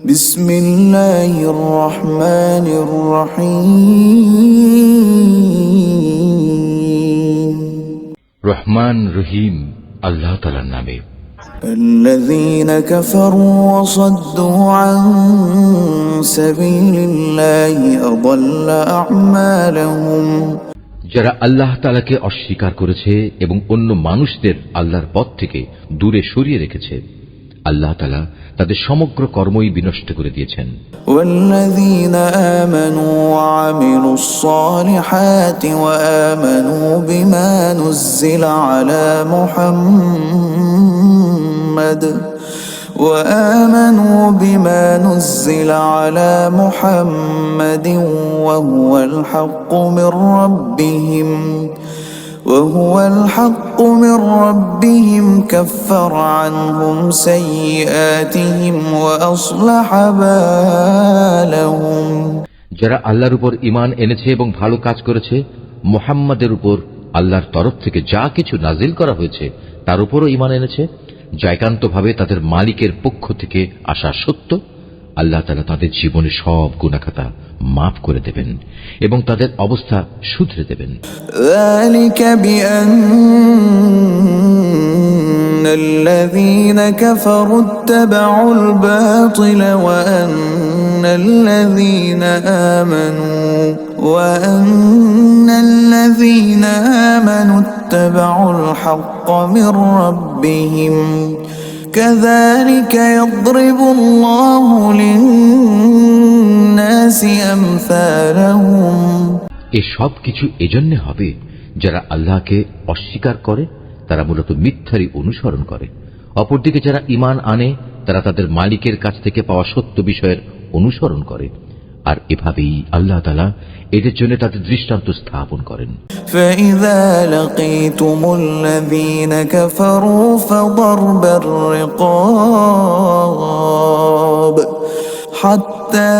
بسم الله الرحمن الرحيم রহমান রহিম আল্লাহ তালার নামে الذين كفروا وصدوا عن سبيل الله أضل أعمالهم যারা আল্লাহ তালাকে অস্বীকার করেছে এবং অন্য মানুষদের আল্লাহর পথ থেকে দূরে সরিয়ে রেখেছে আল্লাহ তালা তাদের সমগ্র কর্মই বিনষ্ট করে দিয়েছেন والذين آمنوا وعملوا الصالحات وآمنوا بما نزل على محمد وآمنوا بما نزل على محمد وهو الحق من ربهم وهو الحق من ربهم كفر عنهم سيئاتهم وأصلح بالهم যারা আল্লাহর উপর ইমান এনেছে এবং ভালো কাজ করেছে মোহাম্মদের উপর আল্লাহর তরফ থেকে যা কিছু নাজিল করা হয়েছে তার উপরও ইমান এনেছে যা একান্তভাবে তাদের মালিকের পক্ষ থেকে আসা সত্য আল্লাহ তালা তাদের জীবনে সব গুণাখাতা মাফ করে দেবেন এবং তাদের অবস্থা শুধরে দেবেন ذلك بأن الذين كفروا اتبعوا الباطل وأن الذين آمنوا وأن الذين آمنوا اتبعوا الحق من ربهم كذلك يضرب الله للناس أمثالهم এ সব কিছু এজন্য হবে যারা আল্লাহকে অস্বীকার করে তারা মূলত মিথ্যারই অনুসরণ করে অপরদিকে যারা ইমান আনে তারা তাদের মালিকের কাছ থেকে পাওয়া সত্য বিষয়ের অনুসরণ করে আর এভাবেই আল্লাহ তালা এদের জন্য তাদের দৃষ্টান্ত স্থাপন করেন فإذا لقيتم الذين كفروا فضرب الرقاب حتى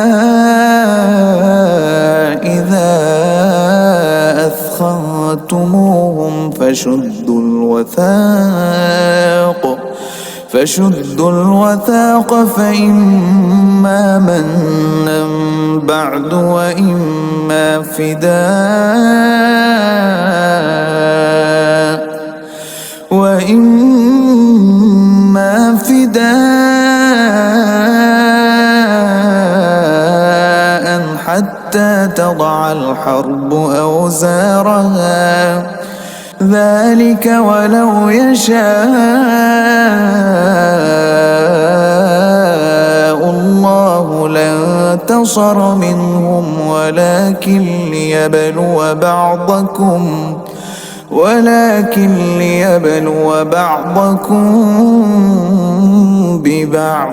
إذا أثخنتموهم فشدوا الوثاق فشدوا الوثاق فإما منا بعد وإما فداء وإما فداء حتى تضع الحرب أوزارها. ذلك ولو يشاء. الله لانتصر منهم ولكن ليبلو بعضكم ولكن ليبلو بعضكم ببعض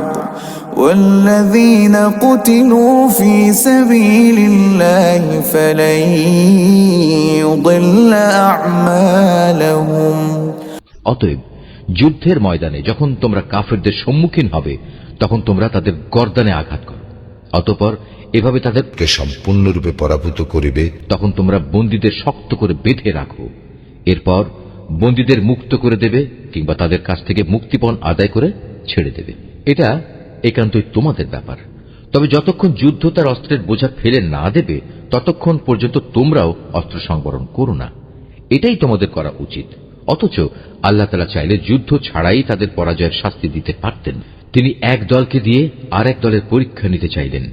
والذين قتلوا في سبيل الله فلن يضل أعمالهم অতএব যুদ্ধের ময়দানে যখন তোমরা কাফেরদের সম্মুখীন হবে তখন তোমরা তাদের গর্দানে আঘাত করো। অতপর এভাবে তাদেরকে সম্পূর্ণরূপে পরাভূত করিবে তখন তোমরা বন্দীদের শক্ত করে বেঁধে রাখো। এরপর বন্দীদের মুক্ত করে দেবে কিংবা তাদের কাছ থেকে মুক্তিপণ আদায় করে ছেড়ে দেবে। এটা একান্তই তোমাদের ব্যাপার। তবে যতক্ষণ যুদ্ধ তার অস্ত্রের বোঝা ফেলে না দেবে ততক্ষণ পর্যন্ত তোমরাও অস্ত্র সংবরণ করো না। এটাই তোমাদের করা উচিত। অথচ আল্লাহ তালা চাইলে যুদ্ধ ছাড়াই তাদের পরাজয়ের শাস্তি দিতে পারতেন। তিনি এক দলকে দিয়ে আর এক দলের পরীক্ষা নিতে চাইলেন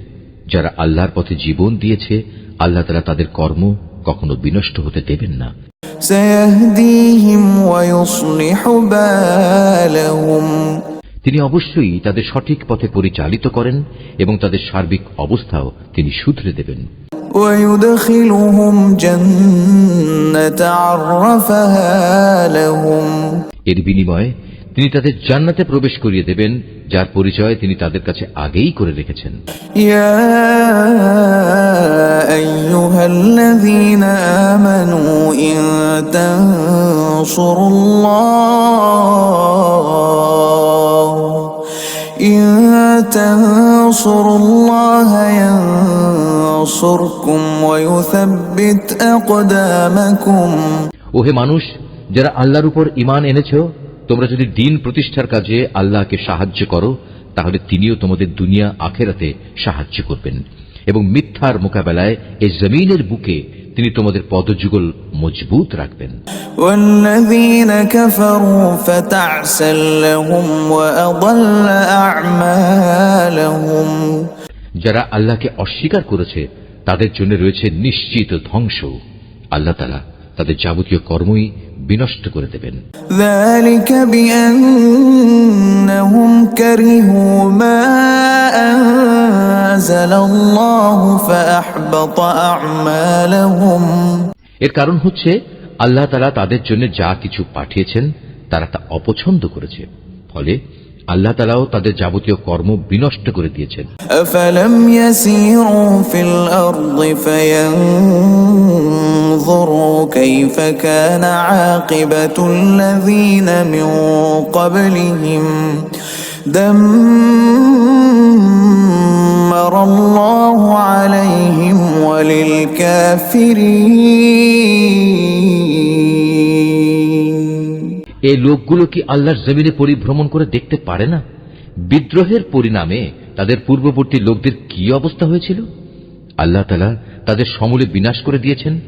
যারা আল্লাহর পথে জীবন দিয়েছে আল্লাহ তালা তাদের কর্ম কখনো বিনষ্ট হতে দেবেন না। তিনি অবশ্যই তাদের সঠিক পথে পরিচালিত করেন এবং তাদের সার্বিক অবস্থাও তিনি শুধরে দেবেন। ويدخلهم جنة عرفها لهم এর বিনিময়ে তিনি তাদের জান্নাতে প্রবেশ করিয়ে দেবেন যার পরিচয় তিনি তাদের কাছে আগেই করে রেখেছেন يا أيها الذين آمنوا إن تنصروا الله إن تنصروا الله ينصركم ويثبت أقدامكم ওহে মানুষ যারা আল্লাহর উপর ইমান এনেছ তোমরা যদি দিন প্রতিষ্ঠার কাজে আল্লাহকে সাহায্য করো তাহলে তিনিও তোমাদের দুনিয়া আখেরাতে সাহায্য করবেন। এবং মিথ্যার মোকাবেলায় এই জমিনের বুকে তিনি তোমাদের পদযুগল মজবুত রাখবেন। যারা আল্লাহকে অস্বীকার করেছে তাদের জন্য রয়েছে নিশ্চিত ধ্বংস। আল্লাহ তালা তাদের যাবতীয় কর্মই বিনষ্ট করে দেবেন। এর কারণ হচ্ছে আল্লাহ তারা তাদের জন্য যা কিছু পাঠিয়েছেন তারা তা অপছন্দ করেছে। ফলে আল্লাহ তালাও তাদের যাবতীয় কর্ম বিনষ্ট করে দিয়েছেন أفلم يسيروا في الأرض فينظروا كيف كان عاقبة الذين من قبلهم دمر الله عليهم وللكافرين এই লোকগুলো কি আল্লাহর জমিনে পরিভ্রমণ করে দেখতে পারে না বিদ্রোহের পরিণামে তাদের পূর্ববর্তী লোকদের কি অবস্থা হয়েছিল আল্লাহ তালা তাদের সমূলে বিনাশ করে দিয়েছেন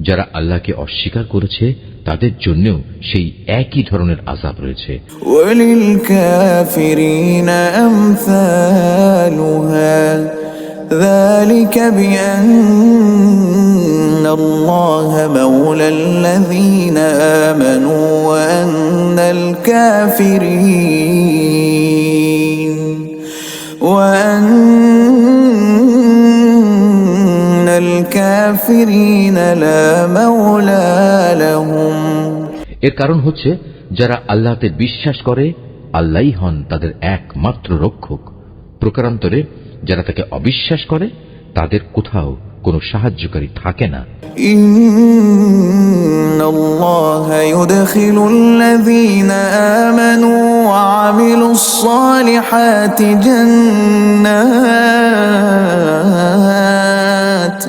যারা আল্লাহকে অস্বীকার করেছে তাদের জন্যও সেই একই ধরনের আজাব রয়েছে وللكافرين أمثالها ذلك بأن الله مولى الذين آمنوا وأن الكافرين وأن الكافرين لا مولى لهم এর কারণ হচ্ছে যারা আল্লাহতে বিশ্বাস করে আল্লাহই হন তাদের একমাত্র রক্ষক প্রকারান্তরে যারা তাকে অবিশ্বাস করে তাদের কোথাও কোনো সাহায্যকারী থাকে না إن الله يدخل الذين آمنوا وعملوا الصالحات جنات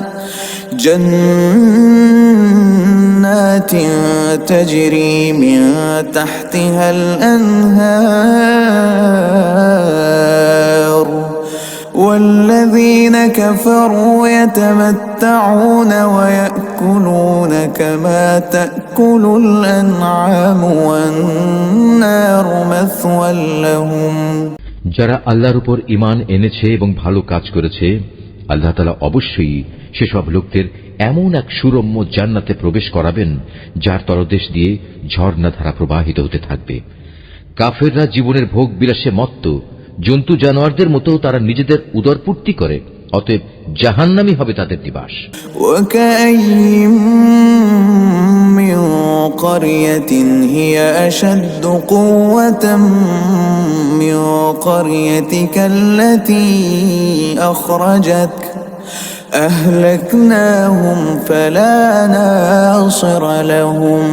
جنات تجري من تحتها الأنهار والذين كفروا يتمتعون ويأكلون كما تأكل الأنعام والنار مثوى لهم যারা আল্লাহর উপর ইমান এনেছে এবং ভালো কাজ করেছে আল্লাহ তালা অবশ্যই সেসব লোকদের এমন এক সুরম্য জান্নাতে প্রবেশ করাবেন যার তলদেশ দিয়ে ঝর্ণাধারা প্রবাহিত হতে থাকবে কাফেররা জীবনের ভোগ বিলাসে মত্ত জন্তু জানোয়ারদের মতো তারা নিজেদের উদরপূর্তি করে অতএব জাহান্নামি হবে তাদের নিবাস وكأي من قرية هي أشد قوة من قريتك التي أخرجتك أهلكناهم فلا ناصر لهم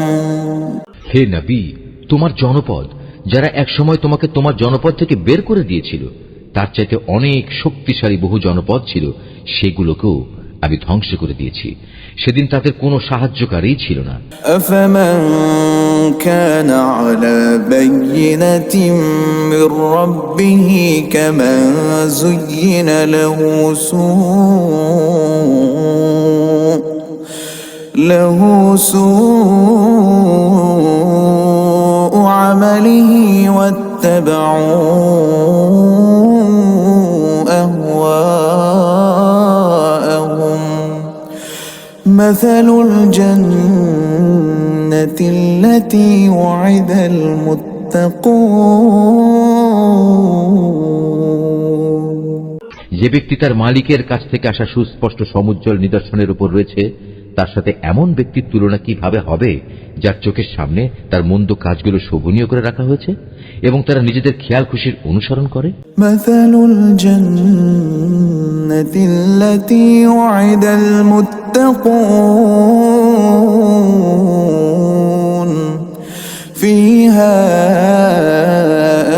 হে নবী তোমার জনপদ যারা একসময় তোমাকে তোমার জনপদ থেকে বের করে দিয়েছিল তার চাইতে অনেক শক্তিশালী বহু জনপদ ছিল সেগুলোকেও আমি ধ্বংস করে দিয়েছি সেদিন তাদের কোনো সাহায্যকারী ছিল না أفمن كان على بينة من ربه كمن زين له سوء له سوء عمله واتبعوا أهواءهم مثل الجنة التي وعد المتقون যে ব্যক্তি তার মালিকের কাছ থেকে আসা সুস্পষ্ট সমুজ্জ্বল নিদর্শনের উপর রয়েছে তার সাথে এমন ব্যক্তির তুলনা কিভাবে হবে যার চোখের সামনে তার মন্দ কাজগুলো শোভনীয় করে রাখা হয়েছে এবং তারা নিজেদের খেয়াল খুশির অনুসরণ করে مثل الجنة التي وعد المتقون فيها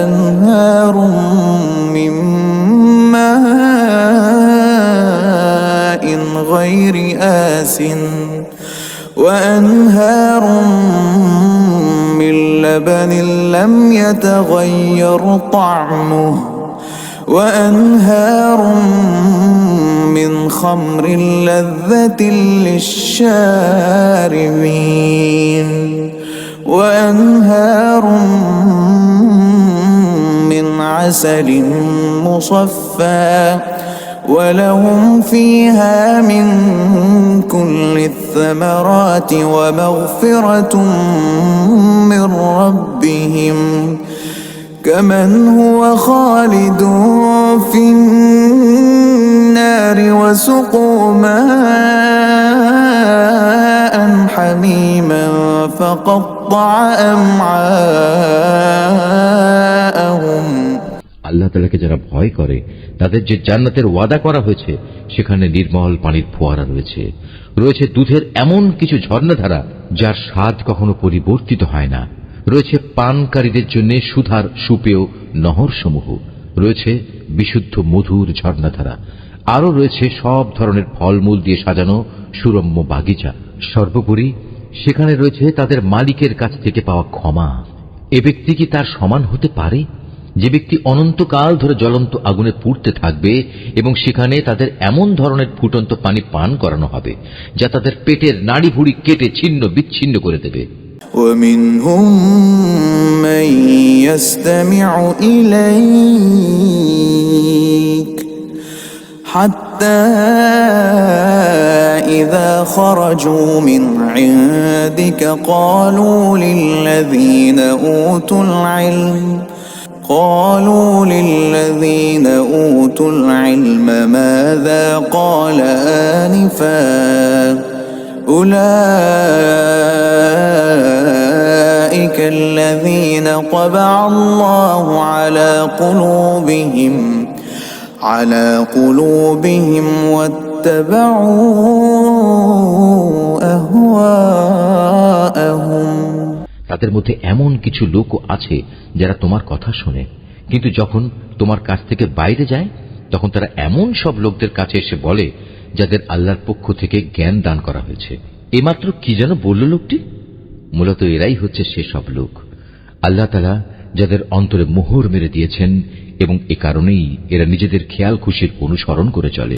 أنهار من ماء غير آس وأنهار من لبن لم يتغير طعمه وأنهار من خمر لذة للشاربين وأنهار من عسل مصفى ولهم فيها من كل الثمرات ومغفرة من ربهم كمن هو خالد في النار وسقوا ماء حميما فقطع أمعاءهم আল্লাহ তালাকে যারা ভয় করে, তাদের যে জান্নাতের ওয়াদা করা হয়েছে, সেখানে নির্মল পানির ফোয়ারা রয়েছে। রয়েছে দুধের এমন কিছু ঝর্ণাধারা, যার স্বাদ কখনো পরিবর্তিত হয় না। রয়েছে পানকারীদের জন্য সুধার সুপেয় নহরসমূহ। রয়েছে বিশুদ্ধ মধুর ঝর্ণাধারা। আরও রয়েছে সব ধরনের ফলমূল দিয়ে সাজানো সুরম্য বাগিচা। সর্বোপরি, সেখানে রয়েছে তাদের মালিকের কাছ থেকে পাওয়া ক্ষমা। এ ব্যক্তি কি তার সমান হতে পারে? যে ব্যক্তি অনন্তকাল ধরে জ্বলন্ত আগুনে পুড়তে থাকবে এবং সেখানে তাদের এমন ধরনের ফুটন্ত পানি পান করানো হবে যা তাদের পেটের নাড়ি ভুড়ি কেটে ছিন্ন বিচ্ছিন্ন করে দেবে ومنهم من يستمع إليك حتى إذا خرجوا من عندك قالوا للذين أوتوا العلم قالوا للذين أوتوا العلم ماذا قال آنفا أولئك الذين طبع الله على قلوبهم على قلوبهم واتبعوا أهواءهم. তাদের মধ্যে এমন কিছু লোকও আছে যারা তোমার কথা শোনে। কিন্তু যখন তোমার কাছ থেকে বাইরে যায়, তখন তারা এমন সব লোকদের কাছে এসে বলে, যাদের আল্লাহর পক্ষ থেকে জ্ঞান দান করা হয়েছে। এমাত্র কি যেন বলল লোকটি? মূলত এরাই হচ্ছে সেসব লোক। আল্লাহ তালা যাদের অন্তরে মোহর মেরে দিয়েছেন এবং এ কারণেই এরা নিজেদের খেয়াল খুশির অনুসরণ করে চলে।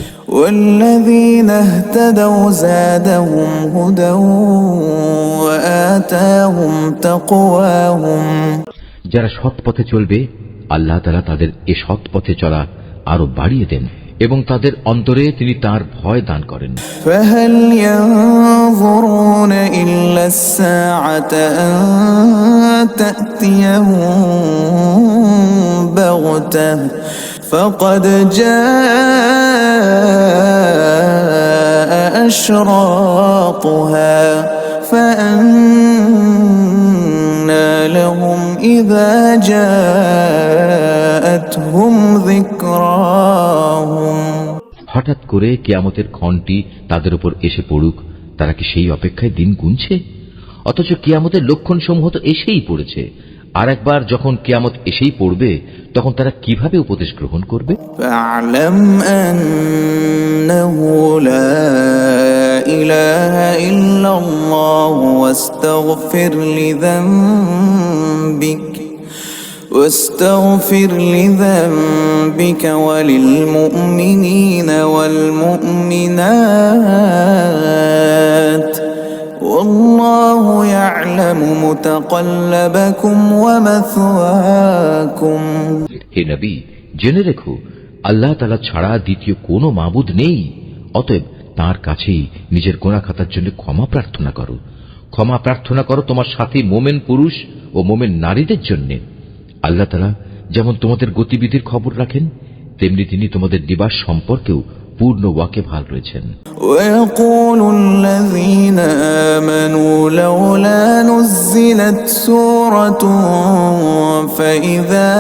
যারা সৎ পথে চলবে আল্লাহ তালা তাদের এ সৎ পথে চলা আরও বাড়িয়ে দেন। এবং তাদের অন্তরে তিনি তার ভয় দান করেন فهل ينظرون إلا الساعة أن تأتيهم بغتة فقد جاء أشراطها فأنى لهم إذا جاءتهم ذكراهم হঠাৎ করে কেয়ামতের ক্ষণটি তাদের উপর এসে পড়ুক, তারা কি সেই অপেক্ষায় দিন গুনছে? অথচ কিয়ামতের লক্ষণসমূহ তো এসেই পড়েছে। আর একবার যখন কিয়ামত এসেই পড়বে, তখন তারা কীভাবে উপদেশ গ্রহণ করবে? ইলা واستغفر لذنبك واستغفر لذنبك وللمؤمنين والمؤمنات والله يعلم متقلبكم ومثواكم হে নবী জেনে রেখো আল্লাহ তালা ছাড়া দ্বিতীয় কোনো মাবুদ নেই অতএব তার কাছেই নিজের গোনা খাতার জন্য ক্ষমা প্রার্থনা করো ক্ষমা প্রার্থনা করো তোমার সাথে মোমেন পুরুষ ও মোমেন নারীদের জন্য আল্লাহ তালা যেমন তোমাদের গতিবিধির খবর রাখেন তেমনি তিনি তোমাদের নিবাস সম্পর্কেও পূর্ণ ওয়াকে ভাল রয়েছেন ويقول الذين آمنوا لولا نزلت سورة فإذا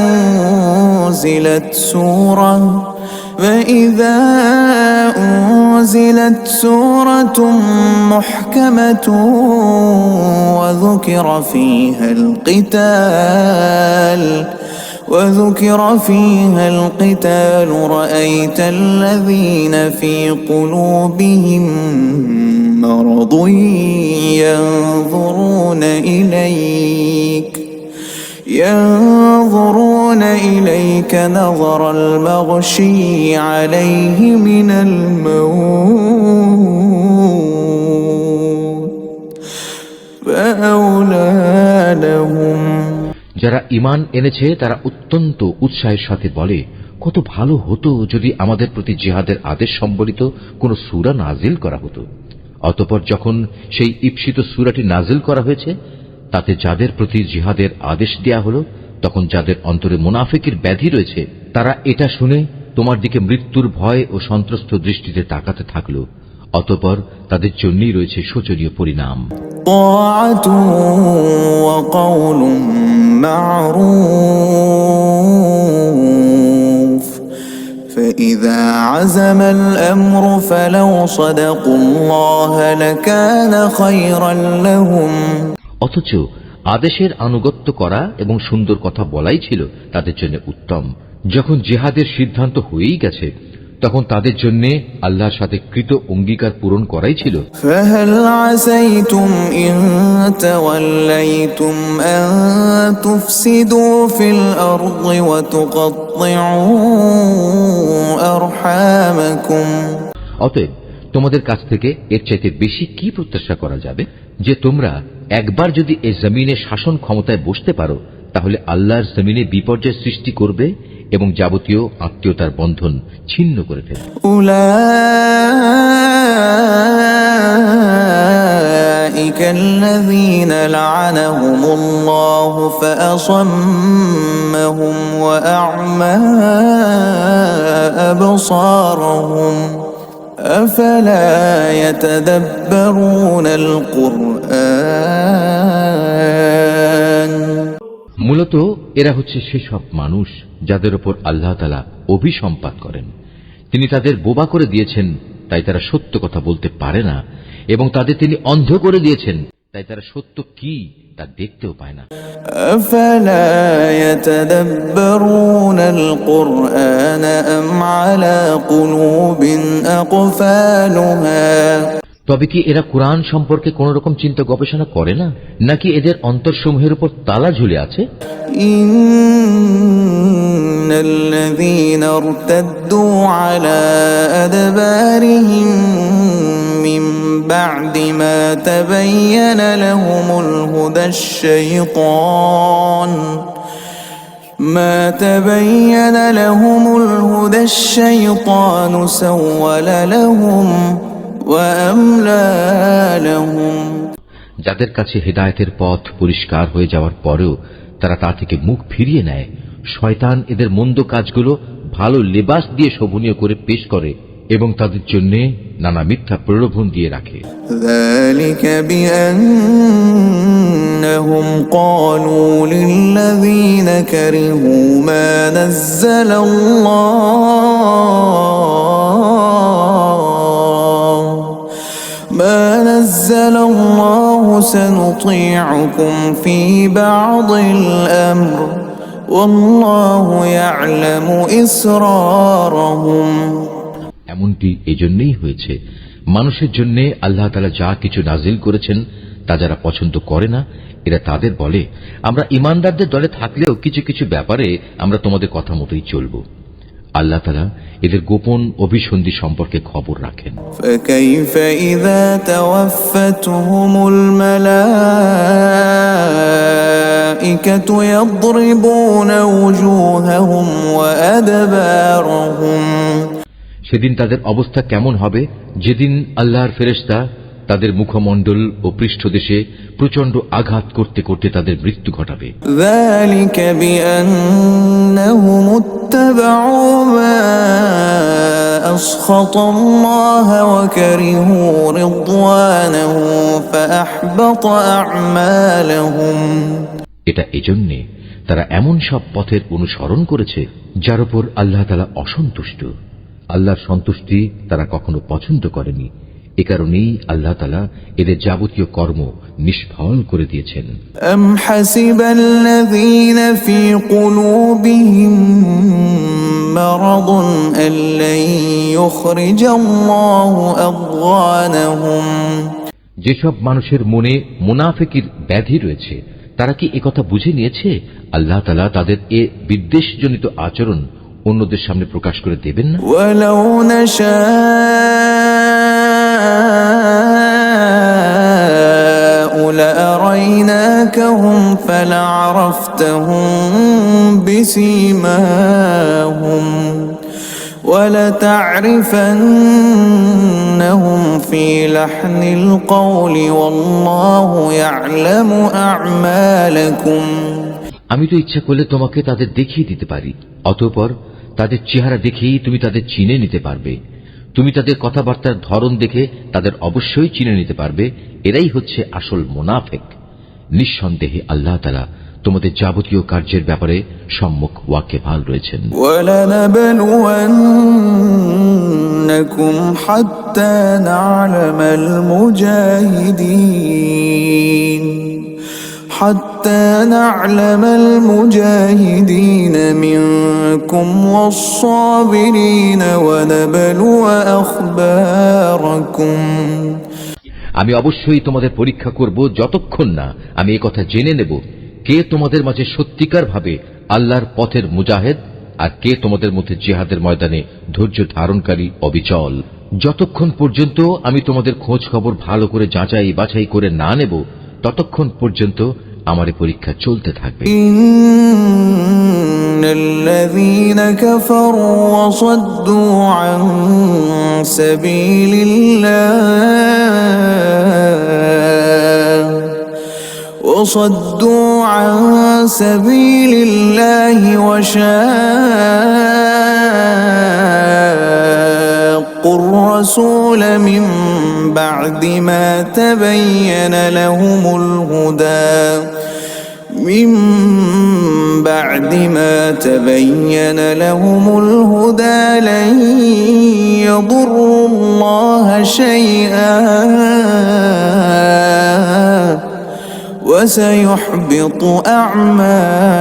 أنزلت سورة فإذا أنزلت سورة محكمة وذكر فيها القتال وذكر فيها القتال رأيت الذين في قلوبهم مرض ينظرون إليك ينظرون إليك نظر المغشي عليه من الموت فأولى لهم যারা ইমান এনেছে তারা অত্যন্ত উৎসাহের সাথে বলে কত ভালো হতো যদি আমাদের প্রতি জিহাদের আদেশ সম্বলিত কোনো সুরা নাজিল করা হতো অতপর যখন সেই ঈপ্সিত সুরাটি নাজিল করা হয়েছে তাতে যাদের প্রতি জিহাদের আদেশ দেয়া হলো তখন যাদের অন্তরে মুনাফিকের ব্যাধি রয়েছে তারা এটা শুনে তোমার দিকে মৃত্যুর ভয় ও সন্ত্রস্ত দৃষ্টিতে তাকাতে থাকলো অতপর তাদের জন্যই রয়েছে শোচনীয় পরিণাম طاعة وقول معروف فإذا عزم الأمر فلو صدقوا الله لكان خيرا لهم অথচ আদেশের আনুগত্য করা এবং সুন্দর কথা বলাই ছিল তাদের জন্য উত্তম। যখন জেহাদের সিদ্ধান্ত হয়েই গেছে তখন তাদের জন্য আল্লাহর সাথে কৃত অঙ্গীকার পূরণ করাই ছিল। অতএব তোমাদের কাছ থেকে এর চাইতে বেশি কি প্রত্যাশা করা যাবে যে তোমরা একবার যদি এই জমিনে শাসন ক্ষমতায় বসতে পারো তাহলে আল্লাহর জমিনে বিপর্যয় সৃষ্টি করবে এবং যাবতীয় আত্মীয়তার বন্ধন ছিন্ন করে ফেলবে أولئك الذين لعنهم الله فأصمهم وأعمى أبصارهم أفلا يتدبرون القرآن মূলত এরা হচ্ছে সেসব মানুষ যাদের ওপর আল্লাহ তালা অভিসম্পাত করেন তিনি তাদের বোবা করে দিয়েছেন তাই তারা সত্য কথা বলতে পারে না এবং তাদের তিনি অন্ধ করে দিয়েছেন তাই তারা সত্য কি তা দেখতেও পায় না। তবে কি এরা কোরআন সম্পর্কে কোন রকম চিন্তা গবেষণা করে না? নাকি এদের অন্তরসমূহের উপর তালা ঝুলে আছে? إن الذين ارتدوا على أدبارهم من بعد ما تبين لهم الهدى الشيطان ما تبين لهم الهدى الشيطان سول لهم وأملى لهم যাদের কাছে হেদায়েতের পথ পরিষ্কার হয়ে যাওয়ার পরেও তারা তা থেকে মুখ ফিরিয়ে নেয় শয়তান এদের মন্দ কাজগুলো ভালো লেবাস দিয়ে শোভনীয় করে পেশ করে এবং তাদের জন্য নানা মিথ্যা প্রলোভন দিয়ে রাখে ذلك بأنهم قالوا للذين كرهوا ما نزل الله ما نزل الله سنطيعكم في بعض الأمر والله يعلم إسرارهم এমনটি এজন্যই হয়েছে। মানুষের জন্য আল্লাহ তালা যা কিছু নাজিল করেছেন, তা যারা পছন্দ করে না, এরা তাদের বলে, আমরা ইমানদারদের দলে থাকলেও কিছু কিছু ব্যাপারে আমরা তোমাদের কথা মতোই চলব। আল্লাহ তালা এদের গোপন অভিসন্ধি সম্পর্কে খবর রাখেন فكيف إذا توفتهم الملائكة يضربون وجوههم وأدبارهم সেদিন তাদের অবস্থা কেমন হবে যেদিন আল্লাহর ফেরেশতা তাদের মুখমণ্ডল ও পৃষ্ঠদেশে প্রচণ্ড আঘাত করতে করতে তাদের মৃত্যু ঘটাবে। এটা এজন্যে তারা এমন সব পথের অনুসরণ করেছে যার উপর আল্লাহ তালা অসন্তুষ্ট। আল্লাহর সন্তুষ্টি তারা কখনো পছন্দ করেনি। এ কারণেই আল্লাহ তালা এদের যাবতীয় কর্ম নিষ্ফল করে দিয়েছেন أم حسب الذين في قلوبهم مرض أن لن يخرج الله أضغانهم যেসব মানুষের মনে মুনাফেকির ব্যাধি রয়েছে তারা কি একথা বুঝে নিয়েছে আল্লাহ তালা তাদের এ বিদ্বেষজনিত আচরণ অন্যদের সামনে প্রকাশ করে দেবেন না لأريناكهم فلعرفتهم بسيماهم ولتعرفنهم في لحن القول والله يعلم أعمالكم আমি তো ইচ্ছা করলে তোমাকে তাদের দেখিয়ে দিতে পারি অতঃপর তাদের চেহারা দেখেই তুমি তাদের চিনে নিতে পারবে তুমি তাদের কথাবার্তার ধরন দেখে তাদের অবশ্যই চিনে নিতে পারবে এরাই হচ্ছে আসল মোনাফেক নিঃসন্দেহে আল্লাহ তালা তোমাদের যাবতীয় কার্যের ব্যাপারে সম্মুখ ওয়াকে ভাল রয়েছেন ولنبلونكم حتى نعلم المجاهدين حتى نعلم المجاهدين منكم والصابرين ونبلو أخباركم আমি অবশ্যই তোমাদের পরীক্ষা করব যতক্ষণ না আমি এ কথা জেনে নেব কে তোমাদের মাঝে সত্যিকার ভাবে আল্লাহর পথের মুজাহেদ আর কে তোমাদের মধ্যে জেহাদের ময়দানে ধৈর্য ধারণকারী অবিচল যতক্ষণ পর্যন্ত আমি তোমাদের খোঁজ খবর ভালো করে যাচাই বাছাই করে না নেব ততক্ষণ পর্যন্ত আমার এ পরীক্ষা চলতে থাকবে إن الذين كفروا وصدوا عن سبيل الله وصدوا عن سبيل الله وشاقوا الرسول من بعد ما تبين لهم الهدى. من بعد ما تبين لهم الهدى لن يضروا الله شيئا. وسيحبط أعمالهم.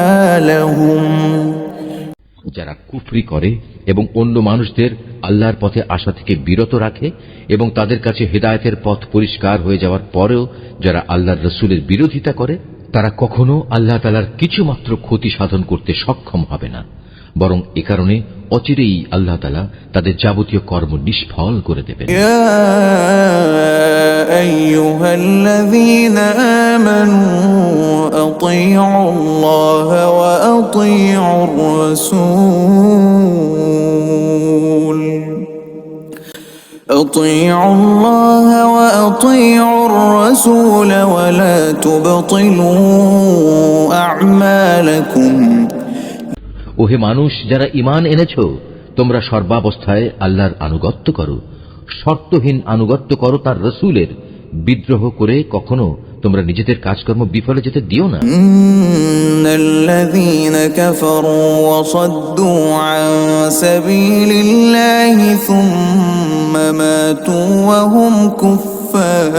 যারা কুফরি করে এবং অন্য মানুষদের আল্লাহর পথে আসা থেকে বিরত রাখে এবং তাদের কাছে হেদায়তের পথ পরিষ্কার হয়ে যাওয়ার পরেও যারা আল্লাহর রসুলের বিরোধিতা করে, তারা কখনো আল্লাহ তালার কিছুমাত্র ক্ষতি সাধন করতে সক্ষম হবে না। বরং এ কারণে অচিরেই আল্লাহ তালা তাদের যাবতীয় কর্ম নিষ্ফল করে দেবেন يا أيها الذين آمنوا أطيعوا الله وأطيعوا الرسول أطيعوا الله وأطيعوا الرسول ولا تبطلوا أعمالكم ওহে মানুষ যারা ইমান এনেছ তোমরা সর্বাবস্থায় আল্লাহর আনুগত্য করো শর্তহীন আনুগত্য করো তার রসুলের বিদ্রোহ করে কখনো তোমরা নিজেদের কাজকর্ম বিফলে যেতে দিও না إن الذين كفروا وصدوا عن سبيل الله ثم ماتوا وهم كفار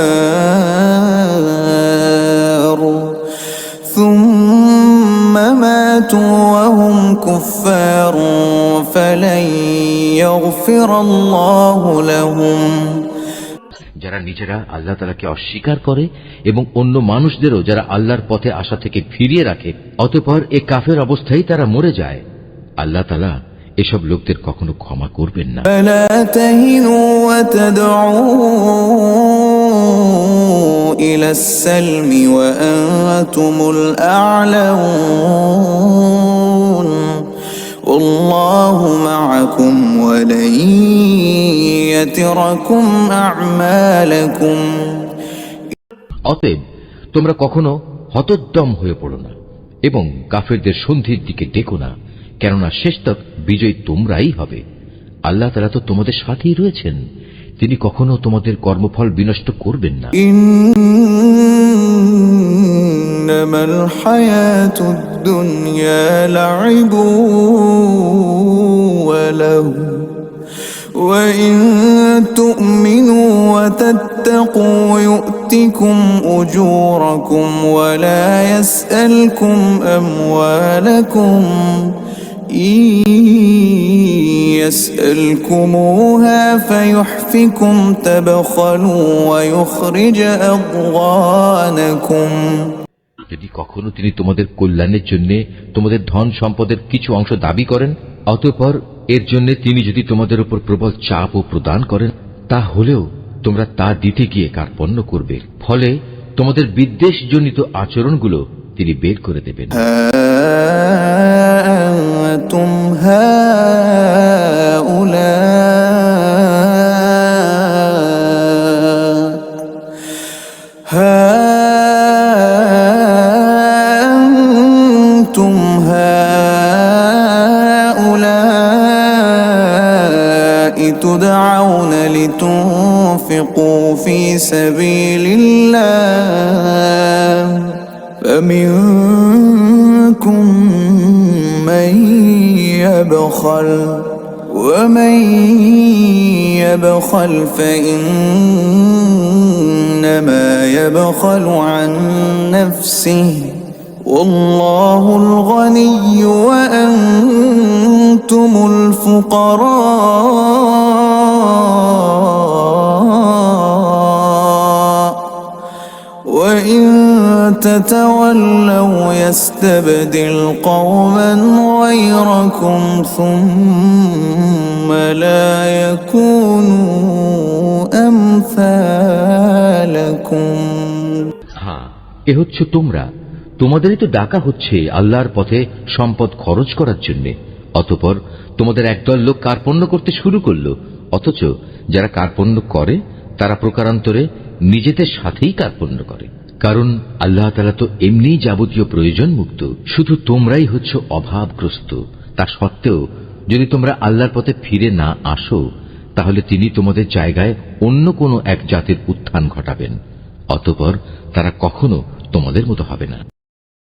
ثم ماتوا وهم كفار فلن يغفر الله لهم যারা নিজেরা আল্লাহ তালাকে অস্বীকার করে এবং অন্য মানুষদেরও যারা আল্লাহর পথে আসা থেকে ফিরিয়ে রাখে অতঃপর এ কাফের অবস্থায় তারা মরে যায় আল্লাহ তালা এসব লোকদের কখনো ক্ষমা করবেন না فلا تهنوا وتدعوا إلى السلم وأنتم الأعلون والله معكم ولن يتركم أعمالكم অতএব তোমরা কখনো হতোদ্যম হয়ে পড়ো না এবং কাফেরদের সন্ধির দিকে ডেকো না কেননা শেষ তক বিজয় তোমরাই হবে আল্লাহ তালা তো তোমাদের সাথেই রয়েছেন তিনি কখনো তোমাদের কর্মফল বিনষ্ট করবেন না إنما الحياة الدنيا لعب وله وإن تؤمنوا وتتقوا يؤتكم أجوركم ولا يسألكم أموالكم إن يسألكموها فيحفكم تبخلوا ويخرج أضغانكم যদি কখনো তিনি তোমাদের কল্যাণের জন্য তোমাদের ধন সম্পদের কিছু অংশ দাবি করেন অতঃপর এর জন্য তিনি যদি তোমাদের উপর প্রবল চাপ ও প্রদান করেন তা হলেও তোমরা তা দিতে গিয়ে কার্পণ্য করবে ফলে তোমাদের বিদ্বেষজনিত আচরণগুলো তিনি বের করে দেবেন يبخل فإنما يبخل عن نفسه والله الغني وأنتم الفقراء وإن تتولوا يستبدل قوما غيركم ثم لا يكونوا أمثالكم হ্যাঁ এ হচ্ছে তোমরা তোমাদেরই তো ডাকা হচ্ছে আল্লাহর পথে সম্পদ খরচ করার জন্য অতপর তোমাদের একদল লোক কার্পণ্য করতে শুরু করলো অথচ যারা কার্পণ্য করে তারা প্রকারান্তরে নিজেদের সাথেই কার্পণ্য করে কারণ আল্লাহ তালা তো এমনিই যাবতীয় প্রয়োজন মুক্ত শুধু তোমরাই হচ্ছ অভাবগ্রস্ত তা সত্ত্বেও যদি তোমরা আল্লাহর পথে ফিরে না আসো, তাহলে তিনি তোমাদের জায়গায় অন্য কোনো এক জাতির উত্থান ঘটাবেন, অতপর তারা কখনো তোমাদের মতো হবে না।